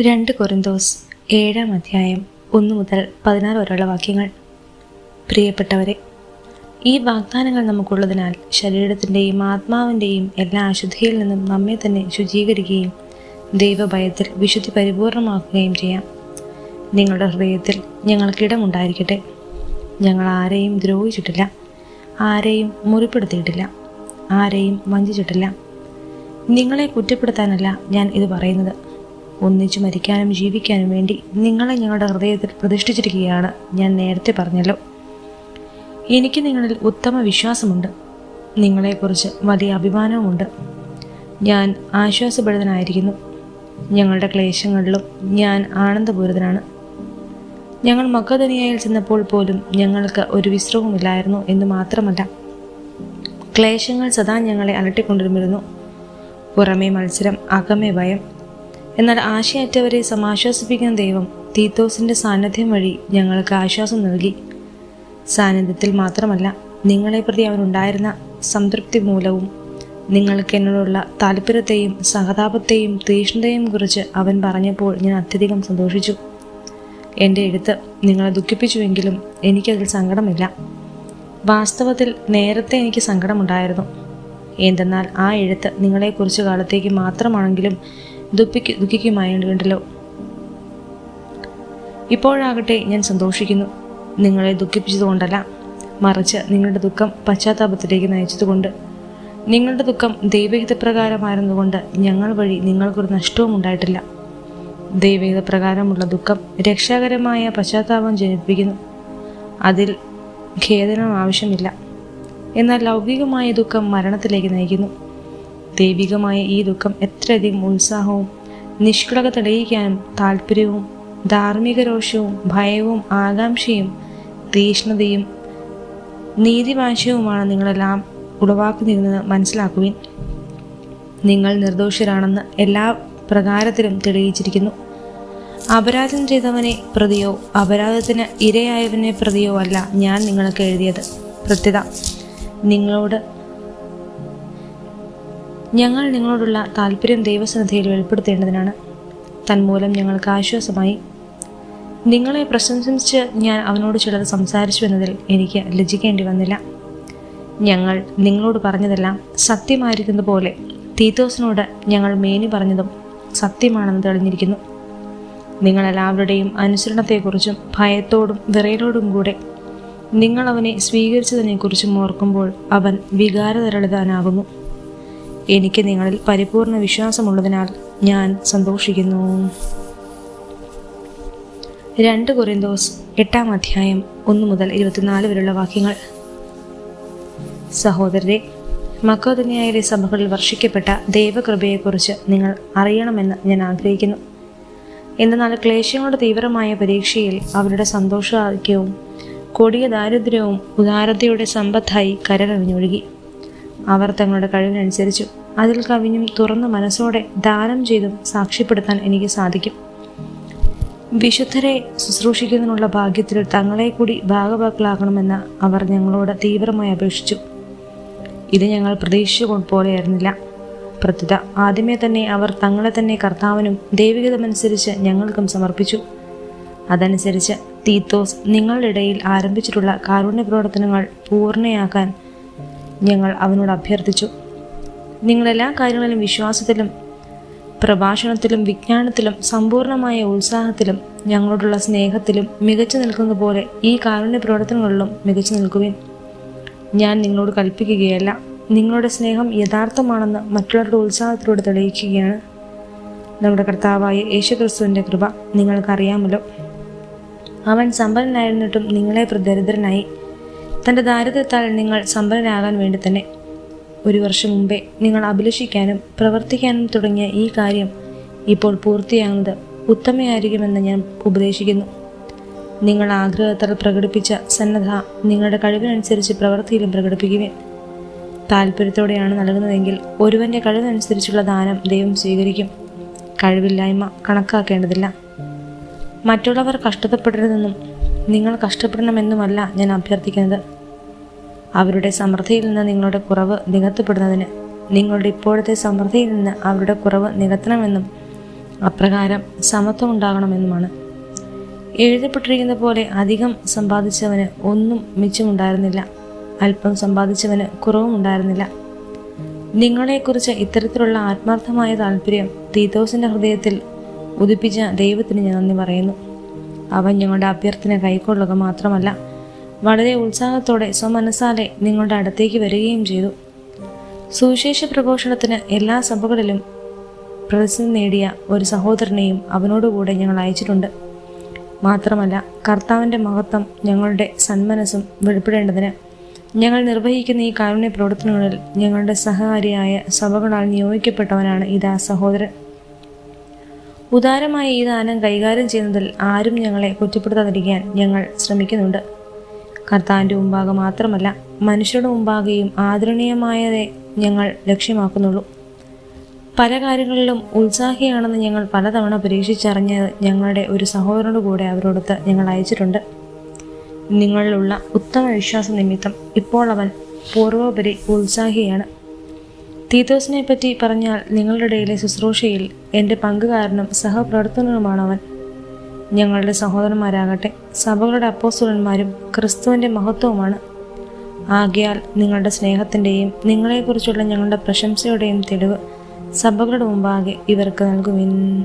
രണ്ട് കൊറിന്തോസ് ഏഴാം അധ്യായം ഒന്ന് മുതൽ പതിനാറ് വരെയുള്ള വാക്യങ്ങൾ. പ്രിയപ്പെട്ടവരെ ഈ വാഗ്ദാനങ്ങൾ നമുക്കുള്ളതിനാൽ ശരീരത്തിന്റെയും ആത്മാവിന്റെയും എല്ലാ അശുദ്ധിയിൽ നിന്നും നമ്മെ തന്നെ ശുചീകരിക്കുകയും ദൈവഭയത്തിൽ വിശുദ്ധി പരിപൂർണമാക്കുകയും ചെയ്യാം. നിങ്ങളുടെ ഹൃദയത്തിൽ ഞങ്ങൾക്കിടമുണ്ടായിരിക്കട്ടെ ഞങ്ങൾ ആരെയും ദ്രോഹിച്ചിട്ടില്ല. ആരെയും മുറിപ്പെടുത്തിയിട്ടില്ല. ആരെയും വഞ്ചിച്ചിട്ടില്ല. നിങ്ങളെ കുറ്റപ്പെടുത്താനല്ല ഞാൻ ഇത് പറയുന്നത്. ഒന്നിച്ചു മരിക്കാനും ജീവിക്കാനും വേണ്ടി നിങ്ങളെ ഞങ്ങളുടെ ഹൃദയത്തിൽ പ്രതിഷ്ഠിച്ചിരിക്കുകയാണ് ഞാൻ നേരത്തെ പറഞ്ഞല്ലോ. എനിക്ക് നിങ്ങളിൽ ഉത്തമ വിശ്വാസമുണ്ട്. നിങ്ങളെക്കുറിച്ച് വലിയ അഭിമാനവുമുണ്ട്. ഞാൻ ആശ്വാസഭരിതനായിരിക്കുന്നു. ഞങ്ങളുടെ ക്ലേശങ്ങളിലും ഞാൻ ആനന്ദപൂരിതനാണ്. ഞങ്ങൾ മക്കധനിയായിൽ ചെന്നപ്പോൾ പോലും ഞങ്ങൾക്ക് ഒരു വിശ്രമമില്ലായിരുന്നു എന്ന് മാത്രമല്ല ക്ലേശങ്ങൾ സദാ ഞങ്ങളെ അലട്ടിക്കൊണ്ടിരുന്നിരുന്നു. പുറമേ മത്സരം അകമേ ഭയം എന്നാൽ ആശയറ്റവരെ സമാശ്വാസിപ്പിക്കുന്ന ദൈവം തീത്തോസിന്റെ സാന്നിധ്യം വഴി ഞങ്ങൾക്ക് ആശ്വാസം നൽകി. സാന്നിധ്യത്തിൽ മാത്രമല്ല നിങ്ങളെ പ്രതി അവനുണ്ടായിരുന്ന സംതൃപ്തി മൂലവും നിങ്ങൾക്ക് എന്നോടുള്ള താല്പര്യത്തെയും സഹതാപത്തെയും തീഷ്ണതയും കുറിച്ച് അവൻ പറഞ്ഞപ്പോൾ ഞാൻ അത്യധികം സന്തോഷിച്ചു. എന്റെ എഴുത്ത് നിങ്ങളെ ദുഃഖിപ്പിച്ചുവെങ്കിലും എനിക്കതിൽ സങ്കടമില്ല. വാസ്തവത്തിൽ നേരത്തെ എനിക്ക് സങ്കടമുണ്ടായിരുന്നു. എന്തെന്നാൽ ആ എഴുത്ത് നിങ്ങളെ കുറച്ചു കാലത്തേക്ക് മാത്രമാണെങ്കിലും ദുഃഖിക്ക് ദുഃഖിക്കുമായുണ്ടല്ലോ. ഇപ്പോഴാകട്ടെ ഞാൻ സന്തോഷിക്കുന്നു. നിങ്ങളെ ദുഃഖിപ്പിച്ചതുകൊണ്ടല്ല മറിച്ച് നിങ്ങളുടെ ദുഃഖം പശ്ചാത്താപത്തിലേക്ക് നയിച്ചതുകൊണ്ട്. നിങ്ങളുടെ ദുഃഖം ദൈവഹിതപ്രകാരമായിരുന്നുകൊണ്ട് ഞങ്ങൾ വഴി നിങ്ങൾക്കൊരു നഷ്ടവും ഉണ്ടായിട്ടില്ല. ദൈവഹിതപ്രകാരമുള്ള ദുഃഖം രക്ഷാകരമായ പശ്ചാത്താപം ജനിപ്പിക്കുന്നു. അതിൽ ഖേദനം ആവശ്യമില്ല. എന്നാൽ ലൗകികമായ ദുഃഖം മരണത്തിലേക്ക് നയിക്കുന്നു. ദൈവികമായ ഈ ദുഃഖം എത്രയധികം ഉത്സാഹവും നിഷ്കളക തെളിയിക്കാനും താല്പര്യവും ധാർമ്മിക രോഷവും ഭയവും ആകാംക്ഷയും തീഷ്ണതയും നീതിവാശയവുമാണ് നിങ്ങളെല്ലാം ഉളവാക്കുന്നിരുന്നത് മനസ്സിലാക്കുവിൻ. നിങ്ങൾ നിർദോഷരാണെന്ന് എല്ലാ പ്രകാരത്തിലും തെളിയിച്ചിരിക്കുന്നു. അപരാധം ചെയ്തവനെ പ്രതിയോ അപരാധത്തിന് ഇരയായവനെ പ്രതിയോ അല്ല ഞാൻ നിങ്ങൾക്ക് എഴുതിയത്. പ്രത്യത നിങ്ങളോട് ഞങ്ങൾ നിങ്ങളോടുള്ള താല്പര്യം ദൈവസന്നിധിയിൽ വെളിപ്പെടുത്തേണ്ടതിനാണ്. തന്മൂലം ഞങ്ങൾക്ക് ആശ്വാസമായി. നിങ്ങളെ പ്രശംസിച്ച് ഞാൻ അവനോട് ചിലത് സംസാരിച്ചു എന്നതിൽ എനിക്ക് ലജ്ജിക്കേണ്ടി വന്നില്ല. ഞങ്ങൾ നിങ്ങളോട് പറഞ്ഞതെല്ലാം സത്യമായിരിക്കുന്ന പോലെ തീത്തോസിനോട് ഞങ്ങൾ മേനി പറഞ്ഞതും സത്യമാണെന്ന് തെളിഞ്ഞിരിക്കുന്നു. നിങ്ങളെല്ലാവരുടെയും അനുസരണത്തെക്കുറിച്ചും ഭയത്തോടും വിറയലോടും കൂടെ നിങ്ങളവനെ സ്വീകരിച്ചതിനെക്കുറിച്ചും ഓർക്കുമ്പോൾ അവൻ വികാരതരളിതാനാകുന്നു. എനിക്ക് നിങ്ങളിൽ പരിപൂർണ വിശ്വാസമുള്ളതിനാൽ ഞാൻ സന്തോഷിക്കുന്നു. രണ്ട് കൊറിന്തോസ് എട്ടാം അധ്യായം ഒന്ന് മുതൽ ഇരുപത്തിനാല് വരെയുള്ള വാക്യങ്ങൾ. സഹോദരരെ മക്കോദനിയായിലെ സഭകളിൽ വർഷിക്കപ്പെട്ട ദൈവകൃപയെക്കുറിച്ച് നിങ്ങൾ അറിയണമെന്ന് ഞാൻ ആഗ്രഹിക്കുന്നു. എന്നാൽ ക്ലേശങ്ങളുടെ തീവ്രമായ പരീക്ഷയിൽ അവരുടെ സന്തോഷാധിക്യവും കൊടിയ ദാരിദ്ര്യവും ഉദാരതയുടെ സമ്പത്തായി കരകവിഞ്ഞൊഴുകി. അവർ തങ്ങളുടെ കഴിവിനനുസരിച്ചു അതിൽ കവിഞ്ഞും തുറന്ന മനസ്സോടെ ദാനം ചെയ്തും സാക്ഷ്യപ്പെടുത്താൻ എനിക്ക് സാധിക്കും. വിശുദ്ധരെ ശുശ്രൂഷിക്കുന്നതിനുള്ള ഭാഗ്യത്തിൽ തങ്ങളെ കൂടി ഭാഗഭാക്കളാക്കണമെന്ന് അവർ ഞങ്ങളോട് തീവ്രമായി അപേക്ഷിച്ചു. ഇത് ഞങ്ങൾ പ്രതീക്ഷിച്ചു പോലെയായിരുന്നില്ല. പ്രത്യുത ആദ്യമേ തന്നെ അവർ തങ്ങളെ തന്നെ കർത്താവിനും ദൈവികതമനുസരിച്ച് ഞങ്ങൾക്കും സമർപ്പിച്ചു. അതനുസരിച്ച് തീത്തോസ് നിങ്ങളുടെ ഇടയിൽ ആരംഭിച്ചിട്ടുള്ള കാരുണ്യ പ്രവർത്തനങ്ങൾ പൂർണയാക്കാൻ ഞങ്ങൾ അവനോട് അഭ്യർത്ഥിച്ചു. നിങ്ങളെല്ലാ കാര്യങ്ങളിലും വിശ്വാസത്തിലും പ്രഭാഷണത്തിലും വിജ്ഞാനത്തിലും സമ്പൂർണമായ ഉത്സാഹത്തിലും ഞങ്ങളോടുള്ള സ്നേഹത്തിലും മികച്ചു നിൽക്കുന്ന പോലെ ഈ കാരുണ്യ പ്രവർത്തനങ്ങളിലും മികച്ചു നിൽക്കുവിൻ. ഞാൻ നിങ്ങളോട് കൽപ്പിക്കുകയല്ല നിങ്ങളുടെ സ്നേഹം യഥാർത്ഥമാണെന്ന് മറ്റുള്ളവരുടെ ഉത്സാഹത്തിലൂടെ തെളിയിക്കുകയാണ്. നമ്മുടെ കർത്താവായ യേശുക്രിസ്തുവിന്റെ കൃപ നിങ്ങൾക്കറിയാമല്ലോ. അവൻ സമ്പന്നനായിരുന്നിട്ടും നിങ്ങളെ ദരിദ്രനായി തന്റെ ദാരിദ്ര്യത്താൽ നിങ്ങൾ സമ്പന്നരാകാൻ വേണ്ടി തന്നെ ഒരു വർഷം മുമ്പേ നിങ്ങൾ അഭിലഷിക്കാനും പ്രവർത്തിക്കാനും തുടങ്ങിയ ഈ കാര്യം ഇപ്പോൾ പൂർത്തിയാകുന്നത് ഉത്തമയായിരിക്കുമെന്ന് ഞാൻ ഉപദേശിക്കുന്നു. നിങ്ങൾ ആഗ്രഹത്താൽ പ്രകടിപ്പിച്ച സന്നദ്ധ നിങ്ങളുടെ കഴിവിനനുസരിച്ച് പ്രവൃത്തിയിലും പ്രകടിപ്പിക്കുവേൻ. താല്പര്യത്തോടെയാണ് നൽകുന്നതെങ്കിൽ ഒരുവന്റെ കഴിവിനനുസരിച്ചുള്ള ദാനം ദൈവം സ്വീകരിക്കും. കഴിവില്ലായ്മ കണക്കാക്കേണ്ടതില്ല. മറ്റുള്ളവർ കഷ്ടപ്പെടരുതെന്നും നിങ്ങൾ കഷ്ടപ്പെടണമെന്നുമല്ല ഞാൻ അഭ്യർത്ഥിക്കുന്നത്. അവരുടെ സമൃദ്ധിയിൽ നിന്ന് നിങ്ങളുടെ കുറവ് നികത്തപ്പെടുന്നതിന് നിങ്ങളുടെ ഇപ്പോഴത്തെ സമൃദ്ധിയിൽ നിന്ന് അവരുടെ കുറവ് നികത്തണമെന്നും അപ്രകാരം സമത്വം ഉണ്ടാകണമെന്നുമാണ്. എഴുതപ്പെട്ടിരിക്കുന്ന പോലെ അധികം സമ്പാദിച്ചവന് ഒന്നും മിച്ചമുണ്ടായിരുന്നില്ല. അല്പം സമ്പാദിച്ചവന് കുറവും ഉണ്ടായിരുന്നില്ല. നിങ്ങളെക്കുറിച്ച് ഇത്തരത്തിലുള്ള ആത്മാർത്ഥമായ താല്പര്യം തീത്തോസിന്റെ ഹൃദയത്തിൽ ഉദിപ്പിച്ച ദൈവത്തിന് ഞാൻ നന്ദി പറയുന്നു. അവൻ ഞങ്ങളുടെ അഭ്യർത്ഥന കൈക്കൊള്ളുക മാത്രമല്ല വളരെ ഉത്സാഹത്തോടെ സ്വമനസാലെ നിങ്ങളുടെ അടുത്തേക്ക് വരികയും ചെയ്തു. സുവിശേഷ പ്രഘോഷണത്തിന് എല്ലാ സഭകളിലും പ്രസിദ്ധി നേടിയ ഒരു സഹോദരനെയും അവനോടുകൂടെ ഞങ്ങൾ അയച്ചിട്ടുണ്ട്. മാത്രമല്ല കർത്താവിന്റെ മഹത്വം ഞങ്ങളുടെ സന്മനസ്സും വെളിപ്പെടേണ്ടതിന് ഞങ്ങൾ നിർവഹിക്കുന്ന ഈ കാരുണ്യ പ്രവർത്തനങ്ങളിൽ ഞങ്ങളുടെ സഹകാരിയായ സഭകളാൽ നിയോഗിക്കപ്പെട്ടവനാണ് ഇതാ സഹോദരൻ. ഉദാരമായ ഈ ദാനം കൈകാര്യം ചെയ്യുന്നതിൽ ആരും ഞങ്ങളെ കുറ്റപ്പെടുത്താതിരിക്കാൻ ഞങ്ങൾ ശ്രമിക്കുന്നുണ്ട്. കർത്താവിന്റെ മുമ്പാകെ മാത്രമല്ല മനുഷ്യരുടെ മുമ്പാകെയും ആദരണീയമായതേ ഞങ്ങൾ ലക്ഷ്യമാക്കുന്നുള്ളൂ. പല കാര്യങ്ങളിലും ഉത്സാഹിയാണെന്ന് ഞങ്ങൾ പലതവണ പരീക്ഷിച്ചറിഞ്ഞത് ഞങ്ങളുടെ ഒരു സഹോദരനോട് കൂടെ അവരോടൊത്ത് ഞങ്ങൾ അയച്ചിട്ടുണ്ട്. നിങ്ങളിലുള്ള ഉത്തമ വിശ്വാസ നിമിത്തം ഇപ്പോൾ അവൻ പൂർവോപരി ഉത്സാഹിയാണ്. തീത്തോസിനെ പറ്റി പറഞ്ഞാൽ നിങ്ങളുടെ ഇടയിലെ ശുശ്രൂഷയിൽ എന്റെ പങ്കുകാരനും സഹപ്രവർത്തകനുമാണ് അവൻ. ഞങ്ങളുടെ സഹോദരന്മാരാകട്ടെ സഭകളുടെ അപ്പോസ്തുലന്മാരും ക്രിസ്തുവിന്റെ മഹത്വവുമാണ്. ആകയാൽ നിങ്ങളുടെ സ്നേഹത്തിന്റെയും നിങ്ങളെക്കുറിച്ചുള്ള ഞങ്ങളുടെ പ്രശംസയുടെയും തെളിവ് സഭകളുടെ മുമ്പാകെ ഇവർക്ക് നൽകുവിൻ.